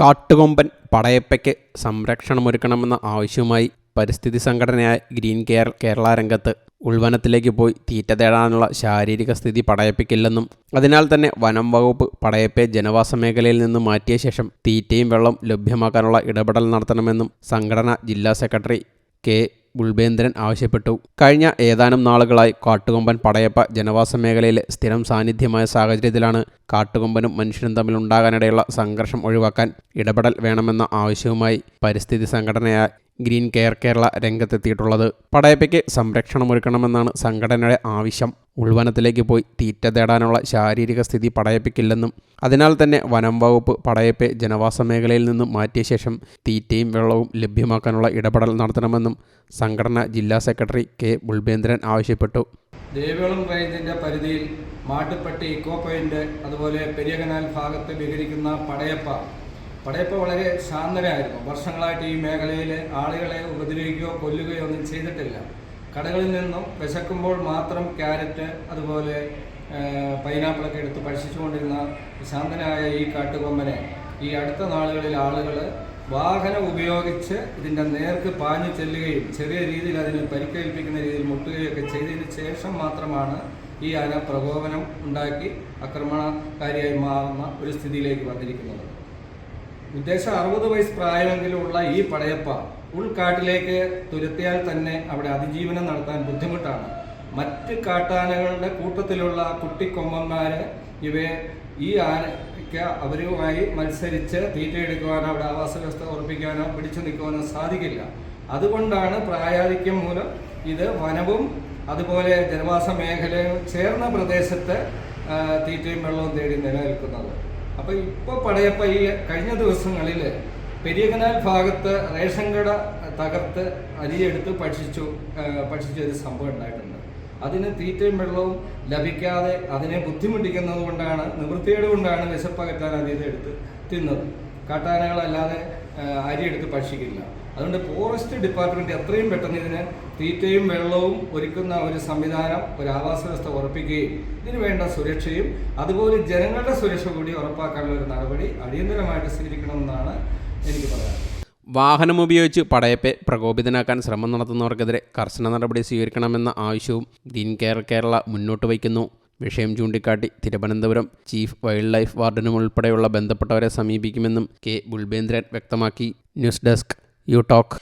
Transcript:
കാട്ടുകൊമ്പൻ പടയപ്പയ്ക്ക് സംരക്ഷണമൊരുക്കണമെന്ന ആവശ്യവുമായി പരിസ്ഥിതി സംഘടനയായ ഗ്രീൻ കെയർ കേരള രംഗത്ത് ഉൾവനത്തിലേക്ക് പോയി തീറ്റ തേടാനുള്ള ശാരീരിക സ്ഥിതി പടയപ്പിക്കില്ലെന്നും അതിനാൽ തന്നെ വനം വകുപ്പ് പടയപ്പയെ ജനവാസ മേഖലയിൽ നിന്ന് മാറ്റിയ ശേഷം തീറ്റയും വെള്ളം ലഭ്യമാക്കാനുള്ള ഇടപെടൽ നടത്തണമെന്നും സംഘടന ജില്ലാ സെക്രട്ടറി കെ ബുൾബേന്ദ്രൻ ആവശ്യപ്പെട്ടു. കഴിഞ്ഞ ഏതാനും നാളുകളായി കാട്ടുകൊമ്പൻ പടയപ്പ ജനവാസ മേഖലയിലെ സ്ഥിരം സാന്നിധ്യമായ സാഹചര്യത്തിലാണ് കാട്ടുകൊമ്പനും മനുഷ്യനും തമ്മിൽ ഉണ്ടാകാനിടയുള്ള സംഘർഷം ഒഴിവാക്കാൻ ഇടപെടൽ വേണമെന്ന ആവശ്യവുമായി പരിസ്ഥിതി സംഘടനയായ ഗ്രീൻ കെയർ കേരള രംഗത്തെത്തിയിട്ടുള്ളത്. പടയപ്പയ്ക്ക് സംരക്ഷണമൊരുക്കണമെന്നാണ് സംഘടനയുടെ ആവശ്യം. ഉൾവനത്തിലേക്ക് പോയി തീറ്റ തേടാനുള്ള ശാരീരിക സ്ഥിതി പടയപ്പയ്ക്കില്ലെന്നും അതിനാൽ തന്നെ വനം വകുപ്പ് പടയപ്പെ ജനവാസ മേഖലയിൽ നിന്നും മാറ്റിയ ശേഷം തീറ്റയും വെള്ളവും ലഭ്യമാക്കാനുള്ള ഇടപെടൽ നടത്തണമെന്നും സംഘടന ജില്ലാ സെക്രട്ടറി കെ ബുൾബേന്ദ്രൻ ആവശ്യപ്പെട്ടു. ദേവികുളം റേഞ്ചിന്റെ പരിധിയിൽ മാട്ടുപ്പെട്ടി ഇക്കോ പോയിന്റ് അതുപോലെ പെരിയകനാൽ ഭാഗത്ത് വിഹരിക്കുന്ന പടയപ്പ പടയപ്പ വളരെ ശാന്തനായിരുന്നു. വർഷങ്ങളായിട്ട് ഈ മേഖലയിൽ ആളുകളെ ഉപദ്രവിക്കുകയോ കൊല്ലുകയോ ഒന്നും ചെയ്തിട്ടില്ല. കടകളിൽ നിന്നും വിശക്കുമ്പോൾ മാത്രം ക്യാരറ്റ് അതുപോലെ പൈനാപ്പിളൊക്കെ എടുത്ത് ഭക്ഷിച്ചുകൊണ്ടിരുന്ന ശാന്തനായ ഈ കാട്ടുകൊമ്പനെ ഈ അടുത്ത നാളുകളിൽ ആളുകൾ വാഹനം ഉപയോഗിച്ച് ഇതിന്റെ നേർക്ക് പാഞ്ഞു ചെല്ലുകയും ചെറിയ രീതിയിൽ അതിന് പരിക്കേൽപ്പിക്കുന്ന രീതിയിൽ മുട്ടുകയൊക്കെ ചെയ്തതിന് ശേഷം മാത്രമാണ് ഈ ആന പ്രകോപനം ഉണ്ടാക്കി ആക്രമണകാരിയായി മാറുന്ന ഒരു സ്ഥിതിയിലേക്ക് വന്നിരിക്കുന്നത്. ഉദ്ദേശം അറുപത് വയസ്സ് പ്രായമെങ്കിലുമുള്ള ഈ പടയപ്പ ഉൾക്കാട്ടിലേക്ക് തുരത്തിയാൽ തന്നെ അവിടെ അതിജീവനം നടത്താൻ ബുദ്ധിമുട്ടാണ്. മറ്റ് കാട്ടാനകളുടെ കൂട്ടത്തിലുള്ള കുട്ടിക്കൊമ്മന്മാർ ഇവയെ ഈ ആനയ്ക്ക് അവരുമായി മത്സരിച്ച് തീറ്റയെടുക്കുവാനോ അവിടെ ആവാസ വ്യവസ്ഥ ഉറപ്പിക്കാനോ പിടിച്ചു നിൽക്കുവാനോ സാധിക്കില്ല. അതുകൊണ്ടാണ് പ്രായാധിക്യം മൂലം ഇത് വനവും അതുപോലെ ജനവാസ മേഖലയും ചേർന്ന പ്രദേശത്ത് തീറ്റയും വെള്ളവും തേടി നിലനിൽക്കുന്നത്. അപ്പോൾ ഇപ്പോൾ പടയപ്പ ഈ കഴിഞ്ഞ ദിവസങ്ങളിൽ പെരിയകനാൽ ഭാഗത്ത് റേഷൻ കട തകർത്ത് അരിയെടുത്ത് ഭക്ഷിച്ചു ഭക്ഷിച്ച ഒരു സംഭവം ഉണ്ടായിട്ടുണ്ട്. അതിന് തീറ്റയും വെള്ളവും ലഭിക്കാതെ അതിനെ ബുദ്ധിമുട്ടിക്കുന്നത് കൊണ്ടാണ് നിവൃത്തിയേട് കൊണ്ടാണ് വിശപ്പകറ്റാൻ അതിനെ എടുത്ത് തിന്നത്. കാട്ടാനകളല്ലാതെ അരിയെടുത്ത് ഭക്ഷിക്കില്ല. അതുകൊണ്ട് ഫോറസ്റ്റ് ഡിപ്പാർട്ട്മെന്റ് എത്രയും പെട്ടെന്ന് ഇതിന് തീറ്റയും വെള്ളവും ഒരുക്കുന്ന ഒരു സംവിധാനം ഒരു ആവാസ വ്യവസ്ഥ ഉറപ്പിക്കുകയും ഇതിനു വേണ്ട സുരക്ഷയും അതുപോലെ ജനങ്ങളുടെ സുരക്ഷ കൂടി ഉറപ്പാക്കാനുള്ള ഒരു നടപടി അടിയന്തരമായിട്ട് സ്വീകരിക്കണമെന്നാണ് എനിക്ക് പറയാനുള്ളത്. വാഹനമുപയോഗിച്ച് പടയപ്പെ പ്രകോപിതനാക്കാൻ ശ്രമം നടത്തുന്നവർക്കെതിരെ കർശന നടപടി സ്വീകരിക്കണമെന്ന ആവശ്യവും ഗ്രീൻ കെയർ കേരള മുന്നോട്ട് വയ്ക്കുന്നു. വിഷയം ചൂണ്ടിക്കാട്ടി തിരുവനന്തപുരം ചീഫ് വൈൽഡ് ലൈഫ് വാർഡനും ഉൾപ്പെടെയുള്ള ബന്ധപ്പെട്ടവരെ സമീപിക്കുമെന്നും കെ. ബുൽബേന്ദ്രൻ വ്യക്തമാക്കി. News desk you talk.